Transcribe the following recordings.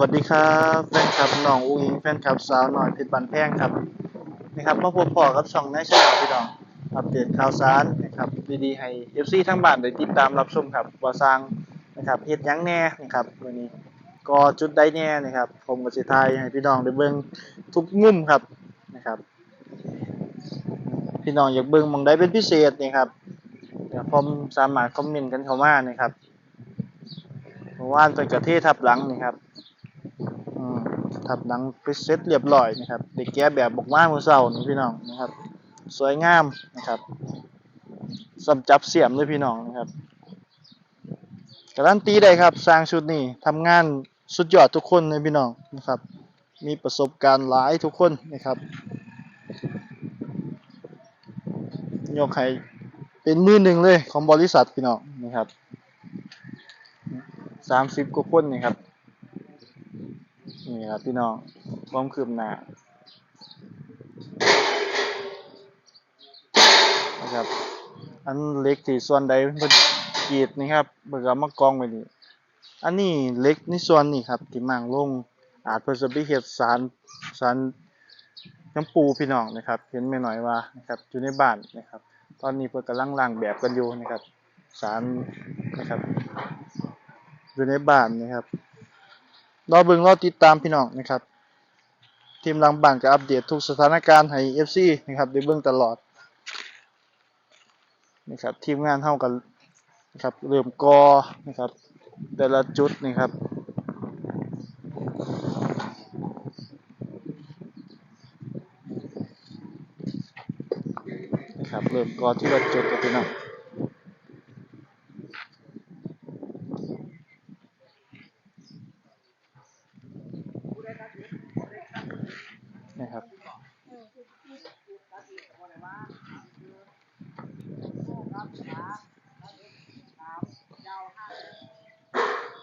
วัสดีครับแฟนคลับน้องอุ้งอิงแฟนคลับสาวหน่อยเพชรบันแพงครับนะครับมาพบพอกับช่องในช่องพี่น้องอัปเดตข่าวสารนะครับดีๆให้ FC ทั้งบ้านได้ติดตามรับชมครับว่าสร้างนะครับเฮ็ดหยังแน่นะครับมื้อนี้ก็จุดใดแน่นะครับ ผมก็สิถ่ายให้พี่น้องได้เบิ่งทุกมุมครับนะครับ พี่น้องอยากเบิ่งมองใดเป็นพิเศษนี่ครับเดี๋ยวผมสามารถคอมเมนต์กันเข้ามานะครับเมื่อวานเพิ่นก็เททับหลังนี่ครับ ทับหลังไปเสร็จเรียบร้อยนะครับเด็กแก้แบบบอกว่ามือเช้านี่พี่น้องนะครับ สวยงามนะครับสำจับเสียมเลยพี่น้องนะครับการันตีได้ครับสร้างชุดนี้ทำงานสุดยอดทุกคนเลยพี่น้องนะครับ มีประสบการณ์หลายทุกคนนะครับยกให้เป็นมือหนึ่งเลยของบริษัทพี่น้องนะครับสามสิบกว่าคนนี่ครับ นี่ครับพี่น้องความคืบหน้านะครับ อันเล็กที่ส่วนใดเพิ่นกีดนี่ครับเบิกเอมากองไว้นี่อันนี้เล็กในส่วนนี้ครับที่มางลงอาจเพิ่นจะไปเฮ็ดสารสารน้ำปูพี่น้องนะครับ เห็นแม่หน่อยว่านะครับอยู่ในบ้านนะครับ ตอนนี้เพิ่นกำลังล้างแบบกันอยู่นะครับสารนะครับ อยู่ในบ้านนะครับ รอเบิ่งรอติดตามพี่น้องนะครับ ทีมลังบ้านก็อัปเดตทุกสถานการณ์ให้ FC นะครับได้เบิ่งตลอดนะครับทีมงานเฮากันนะครับเริ่มกอนะครับ แต่ละจุดนี่ครับนะครับเริ่มกอที่ละจุดแล้วพี่น้องนะครับ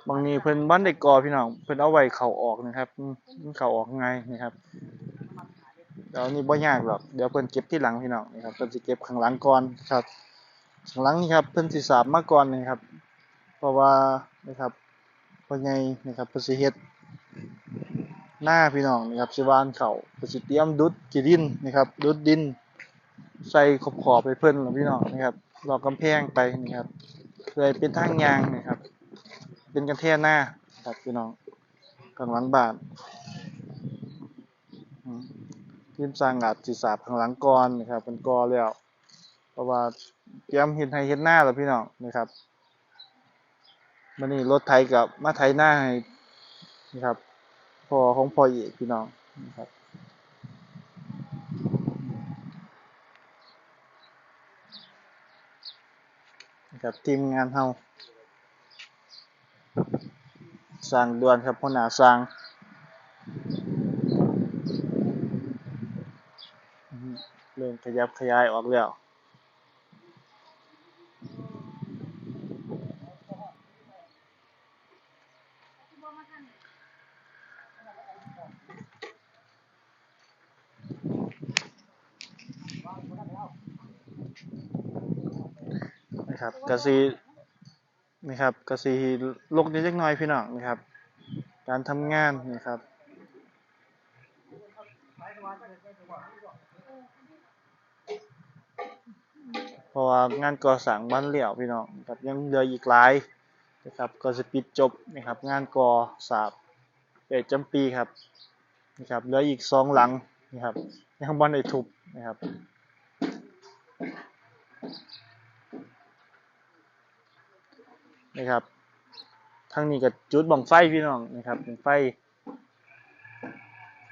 บางนี้เพิ่นบ้านเด็กกอพี่น้องเพิ่นเอาไว้เข้าออกนะครับอืมมันเข้าออกง่ายนะครับเดี๋ยวนี้บ่ยากหรอกเดี๋ยวเพิ่นเก็บที่หลังพี่น้องนะครับเพิ่นสิเก็บข้างหลังก่อนครับข้างหลังนี่ครับเพิ่นสิสาบมาก่อนนะครับ เพราะว่านะครับพ่อใหญ่นะครับเพิ่นสิเฮ็ดหน้าพี่น้องนะครับสิวานเขาก็สิเตรียมดุดกีดินนะครับ ดุดดิน ใส่ขอบขอบไปเพิ่นแล้วพี่น้องนะครับรอกำแพงไปนะครับเลยเป็นทางยางนะครับ เป็นกันแท่หน้าครับพี่น้องข้างหลังบานอืมทีมสร้างอาจสิสาบข้างหลังก่อนนะครับเป็นกอแล้วเพราะว่าเตรียมเฮ็ดให้เฮ็ดหน้าแล้วพี่น้องนะครับมื้อนี้รถไถกับมาไถหน้าให้นะครับพอของพอเอกพี่น้องนะครับนะครับทีมงานเฮา สร้างด่วนครับพ่อหน้าสร้างเริ่มขยับขยายออกแล้วนะครับกสิ นะครับกสิลกนิดจักน่อยพี่น้องนะครับ การทำงานนะครับเพราะว่างานก่อสร้างบ้านเหลี่ยวพี่น้องครับยังเหลืออีกหลายนะครับก็จะปิดจบนะครับ งานก่อสร้างเป็ดจำปีครับนะครับเหลืออีกสองหลังนะครับยังบ่ได้ทุบนะครับ นะครับทางนี้ก็จุดบังไฟพี่น้องนะครับบังไฟ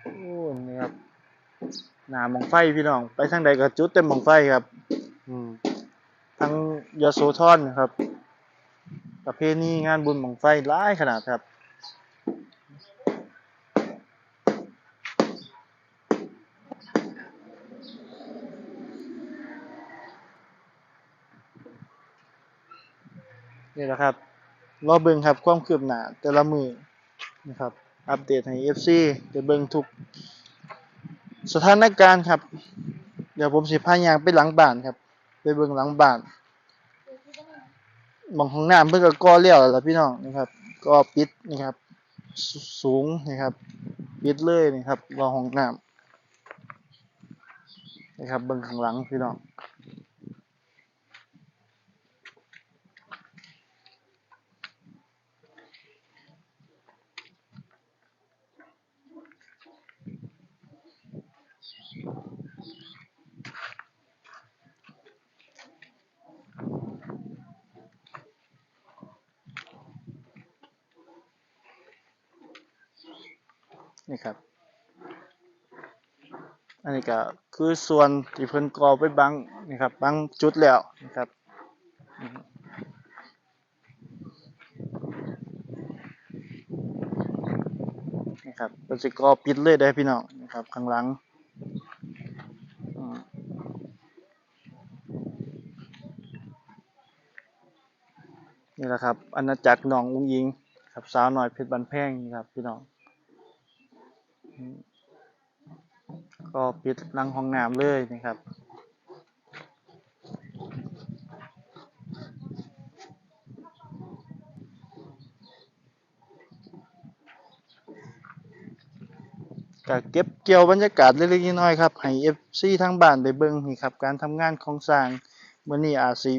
โอ้นี่ครับหน้าบังไฟพี่น้อง ไปทางใดก็จุดเต็มบังไฟครับ อืมทางยโสธรนะครับประเพณีงานบุญบังไฟหลายขนาดครับ นี่แหละครับ รอเบิ่งครับความคืบหน้าแต่ละมือนะครับ อัปเดตให้ FC ได้เบิ่งทุกสถานการณ์ครับ เดี๋ยวผมสิพายางไปหลังบ้านครับ ไปเบิ่งหลังบ้านหมองห้องน้ำเพิ่นก็ก่อแล้วล่ะพี่น้องนะครับก่อปิดนี่ครับสสูงนะครับ ปิดเลยนะครับรอห้องน้ำนะครับเบิ่งข้างหลังพี่น้อง นี่ครับ อันนี้ก็คือส่วนที่เพิ่นก่อไปบางนี่ครับบางจุดแล้วนะครับนี่ครับเพิ่นสิก่อปิดเลยได้พี่น้องนะครับข้างหลัง นี่แหละครับอาณาจักรหนองอุ้งยิงครับสาวน้อยเพชรบันแพงนี่ครับพี่น้องก็ปิดรังห้องน้ำเลยนะครับก็เก็บเกี่ยวบรรยากาศเล็กๆน้อยๆครับให้ FC ทางบ้านได้เบิ่งนี่ครับการทำงานของสร้างมื้อนี้อาจสิ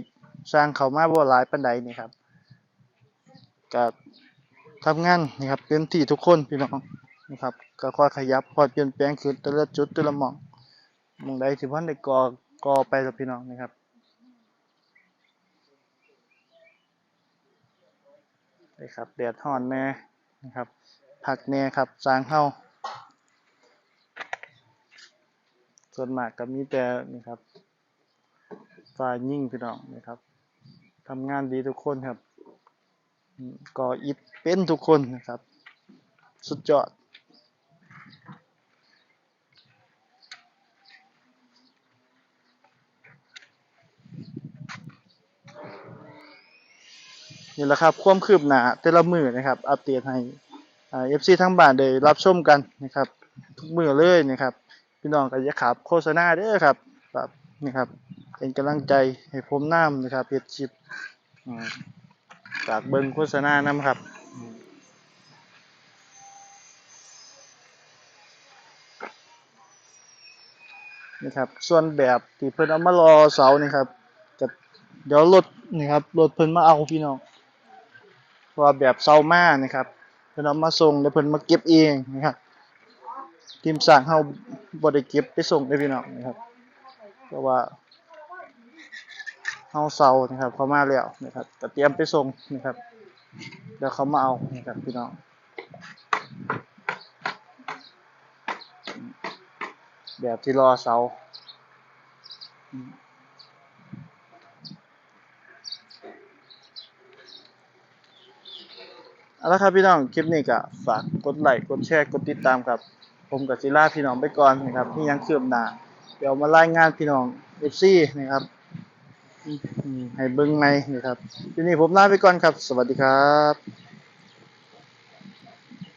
สร้างเข้ามาบ่หลายปานใดนี่ครับ ก็ทำงานนี่ครับเต็มที่ทุกคนพี่น้องนะครับก็ค่อยขยับค่อยเปลี่ยนแปลงขึ้นแต่ละจุดแต่ละหม่องมองใดที่พิ่นได้ก่อก่อไปแล้วพี่น้องนะครับนี่ครับแดดร้อนแน่นะครับพักแน่ครับสางเฮาส่วนมากก็มีแต่นี่ครับฝ่ายยิ่งพี่น้องนะครับทำงานดีทุกคนครับ ก่ออิฐเป็นทุกคนนะครับ สุดยอด นี่แหละครับ ความคืบหน้าแต่ละมือนะครับ อัปเดตให้เอ่า FC ทั้งบ้านได้รับชมกันนะครับ ทุกมือเลยนะครับ พี่น้องก็อย่าขับโฆษณาเด้อครับครับนี่ครับ เป็นกำลังใจให้ผมน้ำนะครับเฮ็ดคลิป จากเบิ่งโฆษณานํครับนี่ครับ ส่วนแบบที่เพิ่นเอามารอเสานี่ครับจะเดี๋ยวรถนี่ครับรถเพิ่นมาเอาพี่น้องเพราะแบบเสามานี่ครับเพิ่นเอามาส่งแล้วเพิ่นมาเก็บเองนะครับทีมสร้างเฮาบ่ได้เก็บไปส่งเด้พี่น้องนะครับเพราะว่า เฮาเซานะครับเขามาแล้วนะครับก็เตรียมไปส่งนะครับเดี๋ยวเขามาเอานะครับพี่น้องแบบที่รอเสาเอาละครับพี่น้องคลิปนี้ก็ฝากกดไลค์กดแชร์กดติดตามครับ ผมกับศิลาพี่น้องไปก่อนนะครับที่ยังเคืบหนาเดี๋ยวมารายงานพี่น้อง FC นะครับ ให้เบิ่งใหมนะครับทีนี้ผมลาไปก่อนครับ สวัสดีครับ